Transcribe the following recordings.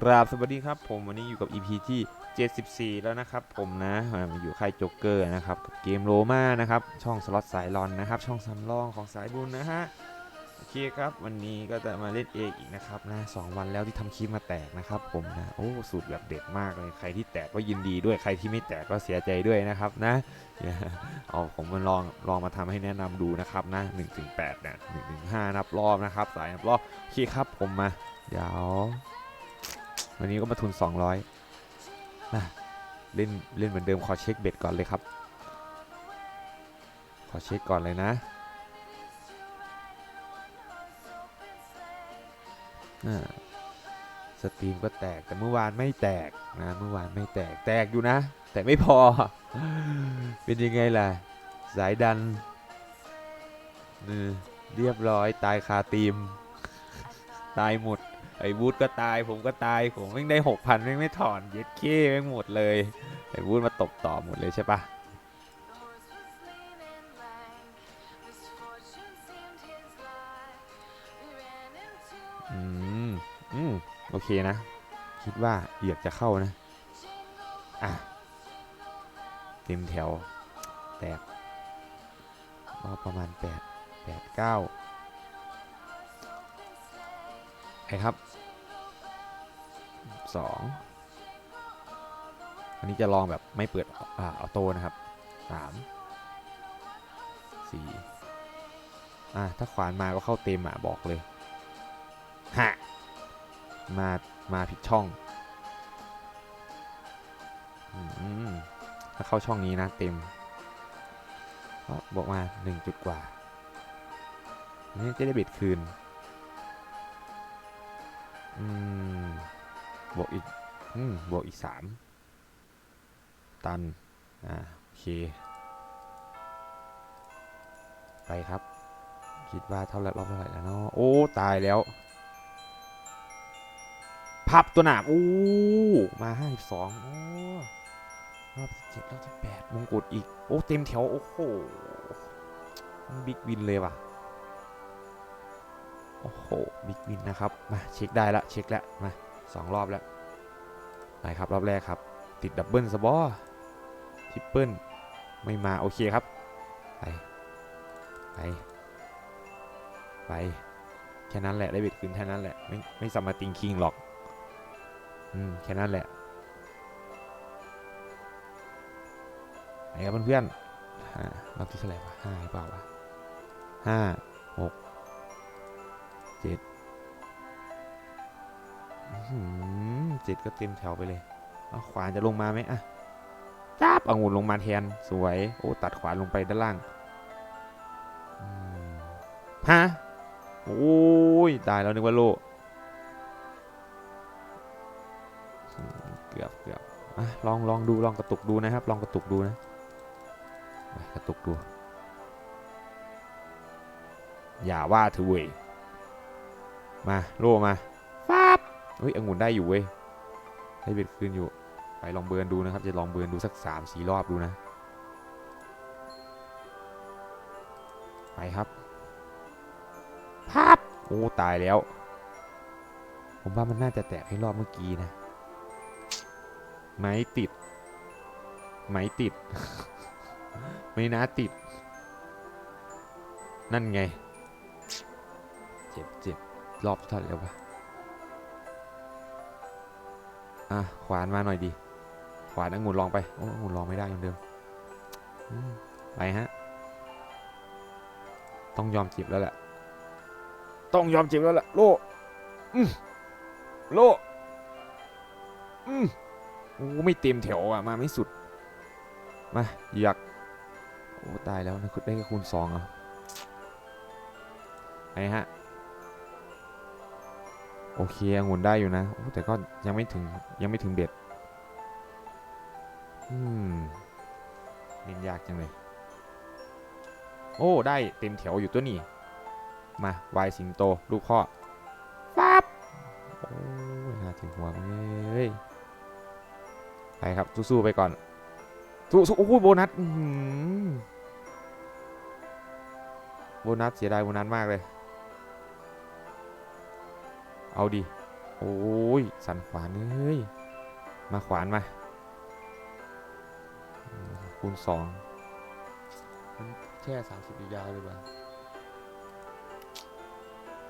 กราบสวัสดีครับผมวันนี้อยู่กับ EP ที่ 74 แล้วนะครับผมนะมาอยู่ค่ายโจ๊กเกอร์นะครับกับเกมโรมานะครับช่องสล็อตสายรอนนะครับช่องสำรองของสายบุญนะฮะโอเคครับวันนี้ก็จะมาเล่นเองอีกนะครับนะสองวันแล้วที่ทำคลิปมาแตกนะครับผมนะโอ้สูตรแบบเด็ดมากเลยใครที่แตกก็ยินดีด้วยใครที่ไม่แตกก็เสียใจด้วยนะครับนะเอาผมมาลองลองมาทำให้แนะนำดูนะครับนะ1ถึง8เนี่ย1ถึง5นับรอบนะครับสายนับรอบโอเคครับผมมาเดี๋ยว วันนี้ก็มาทุน 200นะเล่นเล่นเหมือนเดิมขอเช็คเบ็ดก่อนเลยครับ ขอเช็คก่อนเลยนะอ่าสตรีมก็แตกแต่เมื่อวานไม่แตกนะเมื่อวานไม่แตกแตกอยู่นะ แต่ไม่พอ เป็นยังไงล่ะ สายดันเรียบร้อยตายคาตีม ตายหมด ไอ้วูดก็ตายผมก็ตายผมแม่งได้หกพันแม่งไม่ถอนเย็ดเค้แม่งหมดเลยไอ้วูดมาตบต่อหมดเลยใช่ปะอืมอืมโอเคนะ คิดว่าเหยียบจะเข้านะ อะเต็มแถวแตกก็ประมาณแปดแปดเก้า ไอ้ครับสองอันนี้จะลองแบบไม่เปิดอ่าออโต้นะครับสามสี่อะถ้าขวานมาก็เข้าเต็มอะบอกเลยฮะมา มาผิดช่องอถ้าเข้าช่องนี้นะเต็มบอกมาหนึ่งจุดกว่า นี่จะได้เบ็ดคืน อืม บวกอีก อืม บวกอีกสาม ตัน อ่า โอเค ไปครับ คิดว่าเท่าไรรอบเท่าไหร่แล้วเนาะ โอ้ ตายแล้ว พับตัวหนามโอ้มาห้าสิบสองโอ้รอบที่เจ็ดรอบที่แปดมงกุฎอีก โอ้ เต็มแถว โอ้โหบิ๊กวินเลยว่ะ โอ้โหบิ๊กวินนะครับมาเช็คได้ละเช็คแล้วมาสองรอบแล้วไปครับรอบแรกครับ ติดดับเบิลสบอทริปเปิลไม่มาโอเคครับ ไป ไป ไปแค่นั้นแหละได้เบ็ดคืนแค่นั้นแหละไม่ไม่สามารถติงคิงหรอกอืมแค่นั้นแหละไหนครับเพื่อนๆอ่ารอบที่เท่าไหร่วะห้าหรือเปล่าวะห้าหก เจ็ดเจ็ดก็เต็มแถวไปเลยเอาขวานจะลงมาไหมอะจับองุ่นลงมาแทน สวย โอ้ ตัดขวานลงไปด้านล่างฮะโอ้ย ตายแล้วนึกว่าโล เกือบเกือบอะลองลองดูลองกระตุกดูนะครับ ลองกระตุกดูนะ กระตุกดู อย่าว่าเถือเว้ย มาโล่มาฟับเฮ้ยองุ่นได้อยู่เว้ยให้เบ็ดคืนอยู่ ไปลองเบิร์นดูนะครับ จะลองเบิร์นดูสักสามสี่รอบดูนะ ไปครับพับโอ้ตายแล้ว ผมว่ามันน่าจะแตกให้รอบเมื่อกี้นะ ไม้ติด ไม้ติด ไม่น่าติด นั่นไง เจ็บเจ็บ รอบเท่าไหร่แล้ววะอะขวานมาหน่อยดิขวานองุ่นลองไปโอ้องุ่นลองไม่ได้อย่างเดิมอืมไปฮะ ต้องยอมเจ็บแล้วแหละ ต้องยอมเจ็บแล้วแหละโลอืมโลอืมโอ้ไม่เต็มแถวอะ มาไม่สุด มาอยากโอ้ ตายแล้วนะคุณได้แค่คูณสองเหรอไงฮะ โอเคองุ่นได้อยู่นะ แต่ก็ยังไม่ถึงยังไม่ถึงเบ็ด อืมเล่นยากจังเลย โอ้ ได้เต็มแถวอยู่ตัวนี้ มาวายสิงโต ลูกพ่อฟับโอ้ยน่าถึงหัวเลยไปครับ สู้ๆไปก่อน สู้ๆโอ้โหโบนัสโบนัสเสียดายโบนัสมากเลย เอาดิ โอ้ย สันขวานเอ้ย มาขวานมาอืมคูณสองมันแค่สามสิบยาวๆเลยว่ะ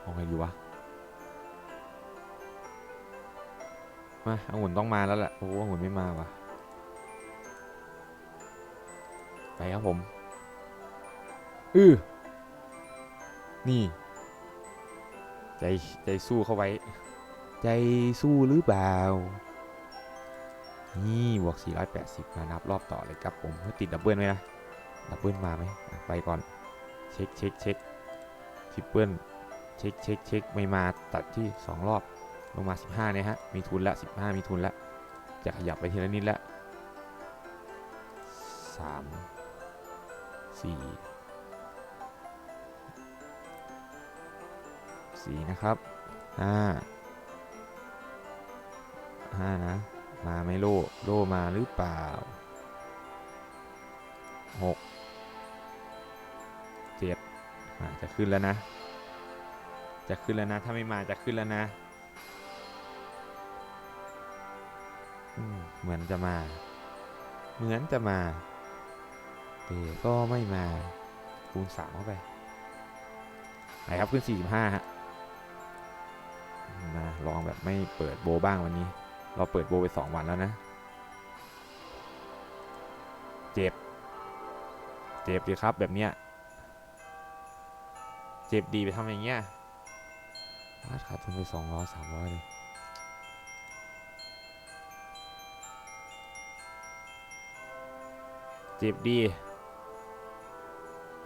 เอาไงดีวะ มาองุ่นต้องมาแล้วแหละ โอ้องุ่นไม่มาว่ะ ไปครับผม อือนี่ ใจใจสู้เข้าไว้ ใจสู้หรือเปล่า นี่บวก 480 มานับรอบต่อเลยครับผมติดดับเบิลไหมนะ ดับเบิลมาไหมไปก่อน เช็คเช็คเช็คทิปเปิลเช็คเช็คเช็คไม่มาตัดที่ 2 รอบ ลงมา 15เนี่ยฮะ มีทุนละ 15 มีทุนละ จะขยับไปทีละนิดละ3 4 สี่นะครับห้าห้านะ มาไหม่โลโลมาหรือเปล่าหกเจ็ดจะขึ้นแล้วนะ จะขึ้นแล้วนะ ถ้าไม่มาจะขึ้นแล้วนะเหมือนจะมา เหมือนจะมาแต่ก็ไม่มา คูณสามเข้าไปไหนครับ ขึ้น45ฮะมา ลองแบบไม่เปิดโบบ้างวันนี้ เราเปิดโบไป 2 วันแล้วนะ เจ็บ เจ็บดีครับแบบเนี้ย เจ็บดีไปทำอย่างเงี้ยพลาดขาดทุนไป200 300เลยเจ็บดี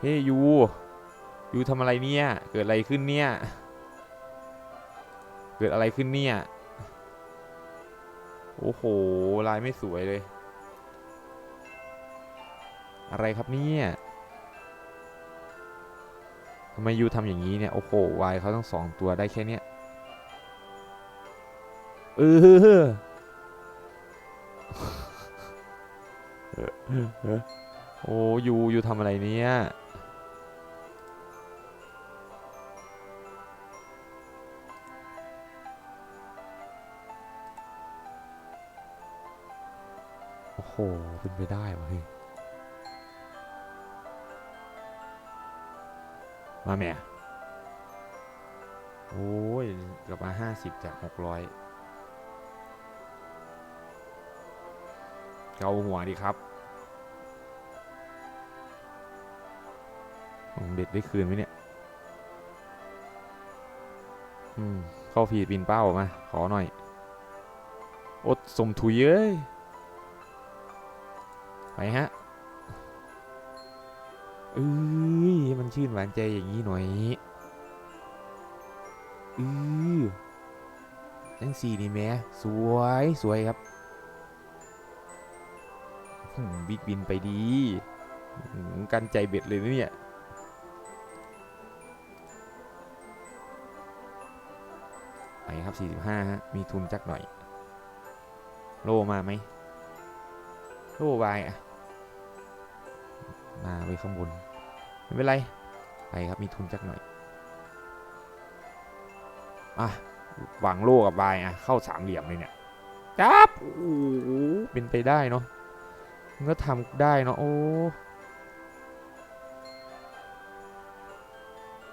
เฮ้ยยูยูทำอะไรเนี่ย เกิดอะไรขึ้นเนี่ย เกิดอะไรขึ้นเนี่ย โอ้โห ลายไม่สวยเลย อะไรครับเนี่ยทำไมยูทำอย่างนี้เนี่ย โอ้โห วายเขาต้องสองตัวได้แค่เนี้ยเออโอ้ยูยูทำอะไรเนี่ย หเป็นไปได้วะเฮ้ยมาแม่โอ้ยกลับมาห้าสิบจากหกร้อยเกาหัวดีครับผมเบ็ดได้คืนไหมเนี่ย อืม เข้าผีปีนเป้ามา ขอหน่อย อดสมถุยเอ้ย ไปฮะเอ้ยมันชื่นหวานใจอย่างนี้หน่อยอือจังสี่นี่แม่สวยสวยครับบิ๊กบินไปดีกันใจเบ็ดเลยนะเนี่ยไปครับ 45ฮะมีทุนจักหน่อย โลมาไหมโลวายอะ มาไว้ข้างบน ไม่เป็นไร ไปครับมีทุนจักหน่อย อะหวังโลกับวายอะเข้าสามเหลี่ยมเลยเนี่ยจับโอ้โหเป็นไปได้เนาะมันก็ทำได้เนาะโอ้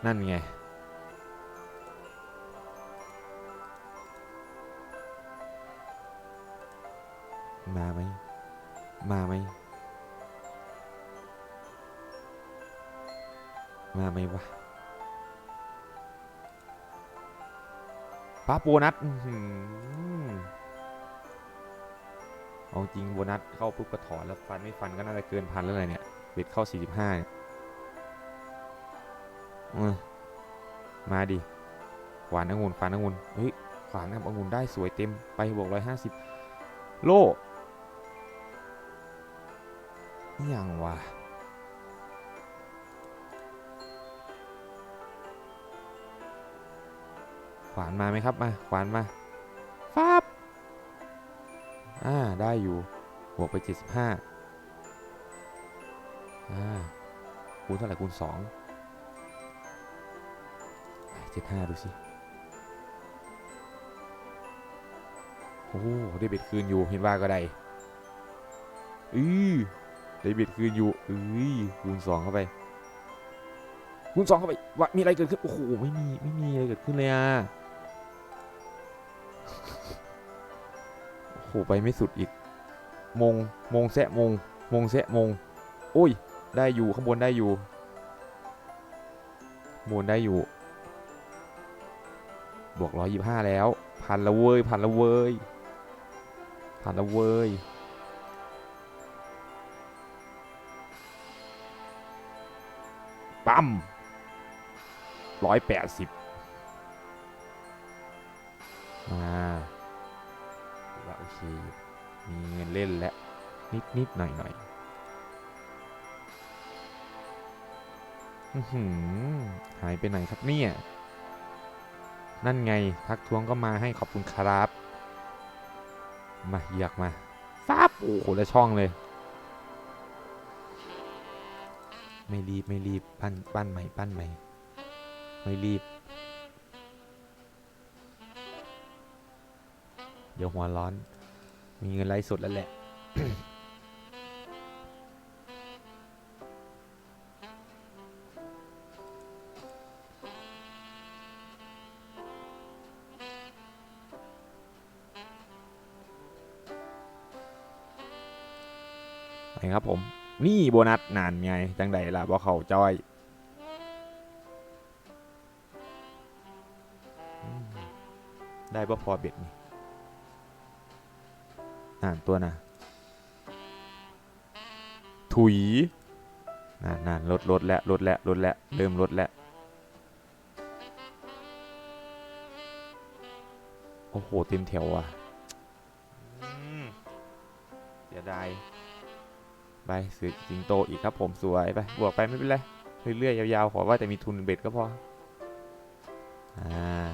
นั่นไงมาไหมมาไหม มาไหมวะป้าโบนัสเอาจริงโบนัสเข้าปุ๊บก็ถอนแล้วฟันไม่ฟันก็น่าจะเกินพันแล้วอะไรเนี่ยเบ็ดเข้า 45เนี่ยมาดิขวานองุ่นขวานองุ่นเฮ้ยขวานกับองุ่นได้สวยเต็มไปบวก150โลนี่ยังวะ ขวานมาไหมครับมาขวานมาฟับอ่าได้อยู่บวกไป 75อ่าคูณเท่าไหร่คูณ2 75 ดูสิโอ้ได้เบ็ดคืนอยู่เห็นว่าก็ได้อือได้เบ็ดคืนอยู่อือคูณสองเข้าไปคูณสองเข้าไปว่ามีอะไรเกิดขึ้น โอ้โห ไม่มี ไม่มีอะไรเกิดขึ้นเลยอะ หไปไม่สุดอีก มง มงแซะมง มงแซะมง โอ้ย ได้อยู่ข้างบนได้อยู่ข้างบนได้อยู่ บวกร้อยยี่ห้าแล้ว พันละเว้ย พันละเว้ย พันละเว้ย ปั๊มร้อยแปดสิบอ่า โอเคมีเงินเล่นแล้วนิดนิดหน่อยหน่อยหือหายไปไหนครับเนี่ย นั่นไงทักท้วงก็มาให้ขอบคุณครับ มาเหยียกมาฟับโอ้โหแล้วช่องเลย ไม่รีบไม่รีบปั้นปั้นใหม่ปั้นใหม่ ไม่รีบ เดี๋ยวหัวร้อน มีเงินไลฟ์สดแล้วแหละไปครับผม นี่โบนัสนานไงจังใดล่ะบ่เขาจอยได้บ่พอเบ็ดนี่ อ่านตัวน่ะ ถุยนานนานลดลดแล้วลดแล้วลดแล้วเริ่มลดแล้วโอ้โห เต็มแถวอะอืมเสียดายไปซื้อสิงโตอีกครับผมสวยไปบวกไปไม่เป็นไรเรื่อยๆยาวๆ ขอว่าแต่มีทุนเบ็ดก็พอ อ่า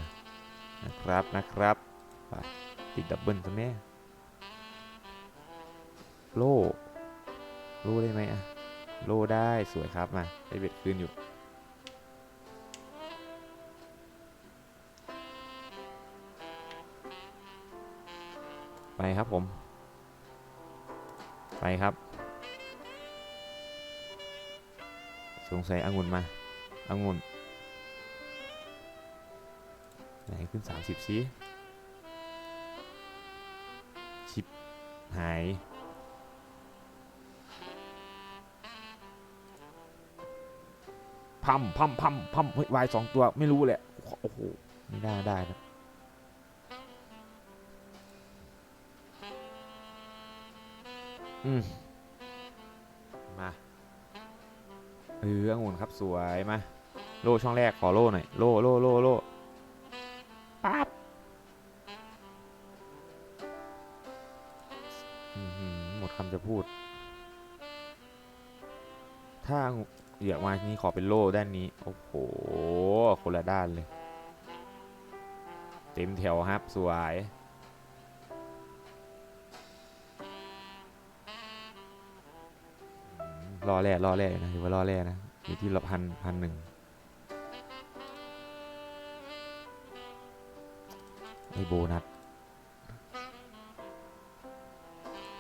นะครับนะครับ ไปติดดับเบิลตัวแม่ โล่โล่ได้ไหมอะโล่ได้สวยครับมาได้เบ็ดคืนอยู่ ไปครับผม ไปครับ สงสัยองุ่นมาองุ่นไหนขึ้น 30สิชิปหาย พัมพัมพัมพัมวายสองตัวไม่รู้แหละโอ้โหไม่น่าได้นะอืมมาเออองุ่นครับสวยมาโล่ช่องแรกขอโล่หน่อยโล่โล่โล่โล่ปั๊บหมดคำจะพูด ถ้า เหยียบมาทีนี้ขอเป็นโล่ด้านนี้ โอ้โห คนละด้านเลย เต็มแถวครับสวย รอแร่รอแร่นะถือว่ารอแร่นะ อยู่ที่ละพันพันหนึ่งไอโบนัส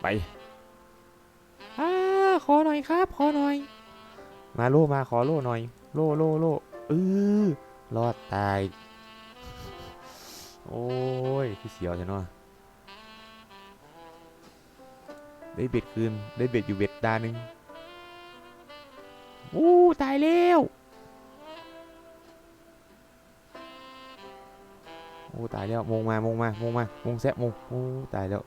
ไป อ่า ขอหน่อยครับ ขอหน่อย มาโล่มาขอโล่หน่อย โล่โล่โล่เออรอดตาย โอ้ยคือเสียวใช่เนาะได้เบ็ดคืน ได้เบ็ดอยู่เบ็ดดานหนึ่งโอ้ตายแล้วโอ้ตายแล้วมงมามงมามงมามงแซะมงโอ้ตายแล้ว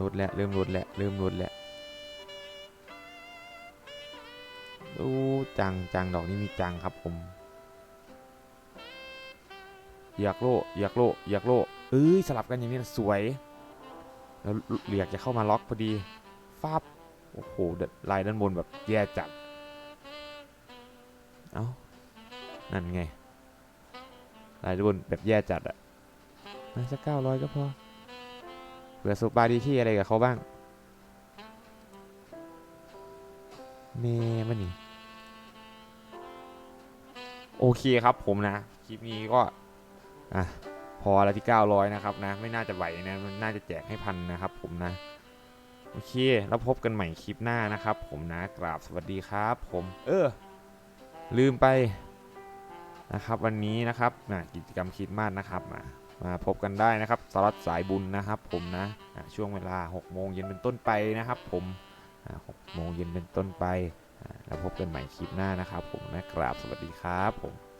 ลดแล้วเริ่มลดแล้วเริ่มลดแล้ว จังจังดอกนี้มีจังครับผมอยากโลอยากโลอยากโลเอ้ยสลับกันอย่างนี้สวย แล้วเหลียกจะเข้ามาล็อกพอดีฟาบโอ้โหลายด้านบนแบบแย่จัด เอ้านั่นไงลายด้านบนแบบแย่จัดอะมาสักเก้าร้อยก็พอเผื่อสุปาดีที่อะไรกับเขาบ้างเมมันนี่ โอเคครับผมนะ คลิปนี้ก็อะพอแล้วที่ 900 นะครับนะ ไม่น่าจะไหวนะ มันน่าจะแจกให้พันนะครับผมนะ โอเค แล้วพบกันใหม่คลิปหน้านะครับ ผมนะกราบสวัสดีครับ ผม เออ ลืมไปนะครับ วันนี้นะครับนะกิจกรรมคริดมาสนะครับมามาพบกันได้นะครับสล็อตสายบุญนะครับ ผมนะช่วงเวลา 6 โมงเย็นเป็นต้นไปนะครับ ผม6โมงเย็นเป็นต้นไป แล้วพบกันใหม่คลิปหน้านะครับผมนะครับ สวัสดีครับผม